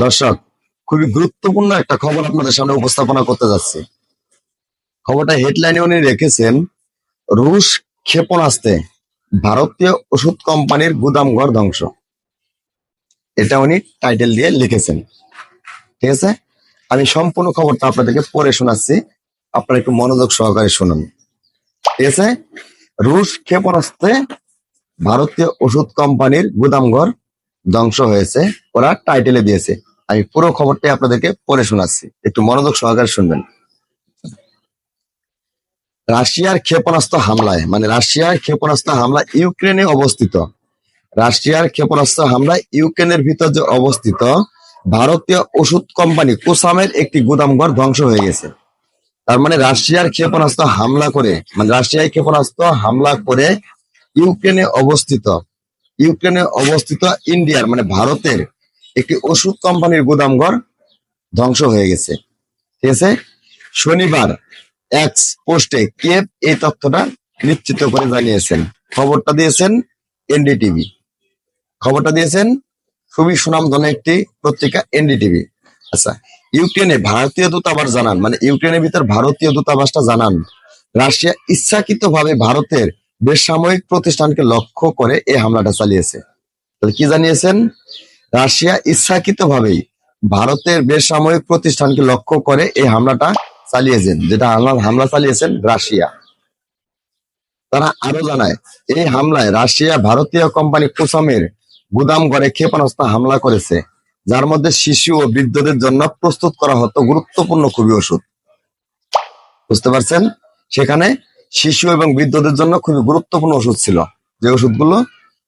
দর্শক, খুবই গুরুত্বপূর্ণ একটা খবর আপনাদের সামনে উপস্থাপনা করতে যাচ্ছি। খবরটা হেডলাইনে উনি রেখেছেন, রুশ ক্ষেপণাস্ত্রে ভারতীয় ওষুধ কোম্পানির গুদামঘর ধ্বংস। এটা উনি টাইটেল দিয়ে লিখেছেন। ঠিক আছে? আমি সম্পূর্ণ খবরটা আপনাদেরকে পড়ে শোনাচ্ছি। আপনারা একটু মনোযোগ সহকারে শুনুন। ঠিক আছে? রুশ ক্ষেপণাস্ত্রে ভারতীয় ওষুধ কোম্পানির গুদামঘর ধ্বংস হয়েছে, ওরা টাইটেলে দিয়েছে। আমি পুরো খবরটাই আপনাদেরকে পড়ে শোনাচ্ছি। একটু মনোযোগ সহকারে শুনবেন। রাশিয়ার ক্ষেপণাস্ত্র হামলায় মানে রাশিয়ার ক্ষেপণাস্ত্র হামলা ইউক্রেনে অবস্থিত। রাশিয়ার ক্ষেপণাস্ত্র হামলা ইউক্রেনের ভিতর যে অবস্থিত, ভারতীয় ওষুধ কোম্পানি কোসামের একটি গুদামঘর ধ্বংস হয়ে গেছে। তার মানে রাশিয়ার ক্ষেপণাস্ত্র হামলা করে মানে রাশিয়ায় ক্ষেপণাস্ত্র হামলা করে ইউক্রেনে অবস্থিত। ইউক্রেনে অবস্থিত ইন্ডিয়ার মানে ভারতের একটি ওষুধ কোম্পানির গুদামঘর ধ্বংস হয়ে গেছে। ঠিক আছে? শনিবার এক্স পোস্টে কেপ এই তথ্যটা নিশ্চিত করে জানিয়েছেন? খবরটা দিয়েছেন এনডিটিভি। খবরটা দিয়েছেন খুবই সুনামধন্য একটি পত্রিকা এনডিটিভি। আচ্ছা ইউক্রেনে ভারতীয় দূতাবাস জানান মানে ইউক্রেনের ভিতর ভারতীয় দূতাবাসটা জানান, রাশিয়া ইচ্ছাকৃতভাবে ভারতের বেসামরিক প্রতিষ্ঠানকে লক্ষ্য করে এই হামলাটা চালিয়েছে। তাহলে কি জানিয়েছেন? রাশিয়া ইচ্ছাকৃতভাবেই ভারতের বেসামরিক প্রতিষ্ঠানকে লক্ষ্য করে এই হামলাটা চালিয়েছেন, যেটা হামলা চালিয়েছেন রাশিয়া। তারা আরও জানায়, এই হামলায় রাশিয়া ভারতীয় কোম্পানি কোসামের গুদাম ঘরে ক্ষেপণাস্ত্র হামলা করেছে, যার মধ্যে শিশু ও বৃদ্ধদের জন্য প্রস্তুত করা হতো গুরুত্বপূর্ণ খুবই ওষুধ। বুঝতে পারছেন? সেখানে শিশু এবং বৃদ্ধদের জন্য খুবই গুরুত্বপূর্ণ ওষুধ ছিল, যে ওষুধগুলো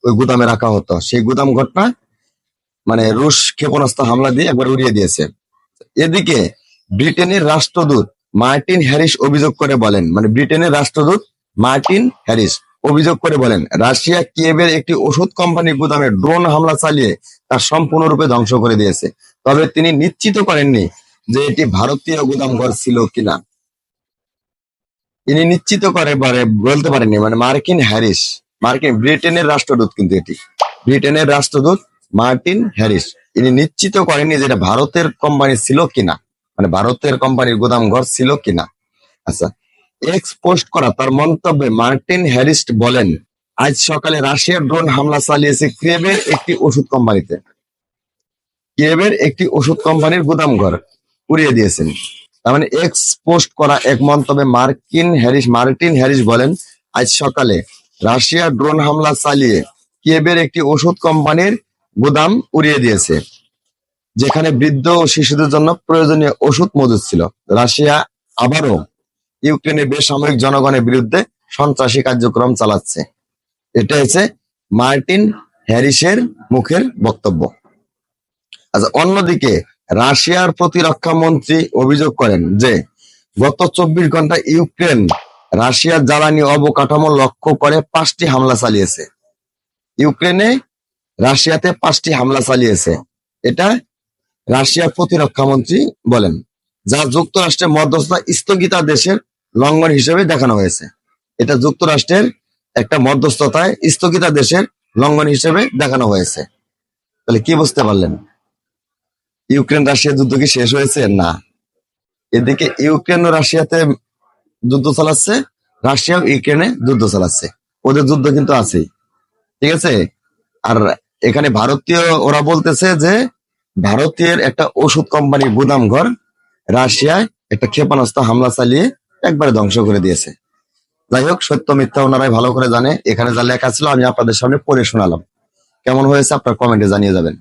ওই গুদামে রাখা হতো। সেই গুদাম ঘরটা মানে রুশ ক্ষেপণাস্ত্র হামলা দিয়ে একবার উড়িয়ে দিয়েছে। এদিকে ব্রিটেনের রাষ্ট্রদূত মার্টিন হ্যারিস অভিযোগ করে বলেন মানে ব্রিটেনের রাষ্ট্রদূত মার্টিন হ্যারিস অভিযোগ করে বলেন, রাশিয়া কিয়েভের একটি ওষুধ কোম্পানির গুদামে ড্রোন হামলা চালিয়ে তা সম্পূর্ণরূপে ধ্বংস করে দিয়েছে। তবে তিনি নিশ্চিত করেননি যে এটি ভারতীয় গুদামঘর ছিল কিনা। তিনি নিশ্চিত করে বলতে পারেননি মানে মার্কিন হ্যারিস, মার্কিন ব্রিটেনের রাষ্ট্রদূত কিন্তু এটি। ব্রিটেনের রাষ্ট্রদূত মার্টিন হ্যারিস। তিনি নিশ্চিত করেননি যে এটা ভারতের কোম্পানি ছিল কিনা। মানে ভারতের কোম্পানির গুদাম ঘর ছিল কিনা। আচ্ছা এক্স পোস্ট করা তার মন্তব্যে মার্টিন হ্যারিস বলেন, আজ সকালে রাশিয়ার ড্রোন হামলা চালিয়েছে কিয়েভের একটি ওষুধ কোম্পানিতে। কিয়েভের একটি ওষুধ কোম্পানির গুদাম ঘর উড়িয়ে দিয়েছেন। তার মানে এক্স পোস্ট করা এক মন্তব্যে মার্কিন হ্যারিস, মার্টিন হ্যারিস বলেন, আজ সকালে রাশিয়া ড্রোন হামলা চালিয়ে কিয়েভের একটি ওষুধ কোম্পানির গুদাম উড়িয়ে দিয়েছে, যেখানে বৃদ্ধ ও শিশুদের জন্য প্রয়োজনীয় ওষুধ মজুদ ছিল। রাশিয়া আবারও ইউক্রেনের বেসামরিক জনগণের বিরুদ্ধে সন্ত্রাসী কার্যক্রম চালাচ্ছে। এটা হচ্ছে মার্টিন হ্যারিসের মুখের বক্তব্য। আচ্ছা অন্যদিকে রাশিয়ার প্রতিরক্ষা মন্ত্রী অভিযোগ করেন যে, গত চব্বিশ ঘণ্টা ইউক্রেন রাশিয়ার জ্বালানি অবকাঠামো লক্ষ্য করে পাঁচটি হামলা চালিয়েছে। ইউক্রেনে রাশিয়াতে পাঁচটি হামলা চালিয়েছে। এটা রাশিয়ার প্রতিরক্ষা মন্ত্রী বলেন, যা যুক্তরাষ্ট্রের মধ্যস্থতা স্থগিতা দেশের লঙ্ঘন হিসেবে দেখানো হয়েছে। এটা যুক্তরাষ্ট্রের একটা মধ্যস্থতায় স্থগিতা দেশের লঙ্ঘন হিসেবে দেখানো হয়েছে। তাহলে কি বুঝতে পারলেন? ইউক্রেন রাশিয়া যুদ্ধ কি শেষ হয়েছে? না। এদিকে ইউক্রেন ও রাশিয়াতে যুদ্ধ চালাচ্ছে, রাশিয়া ইউক্রেনে যুদ্ধ চালাচ্ছে। ওদের যুদ্ধ কিন্তু আছেই। ঠিক আছে? আর এখানে ভারতীয়, ওরা বলতেছে যে ভারতীয় একটা ওষুধ কোম্পানি গুদাম ঘর রাশিয়ায় একটা ক্ষেপণাস্ত্র হামলা চালিয়ে একবারে ধ্বংস করে দিয়েছে। যাই হোক, সত্য মিথ্যা ওনারাই ভালো করে জানে। এখানে যা লেখা ছিল, আমি আপনাদের সামনে পড়ে শোনালাম। কেমন হয়েছে আপনার কমেন্টে জানিয়ে যাবেন।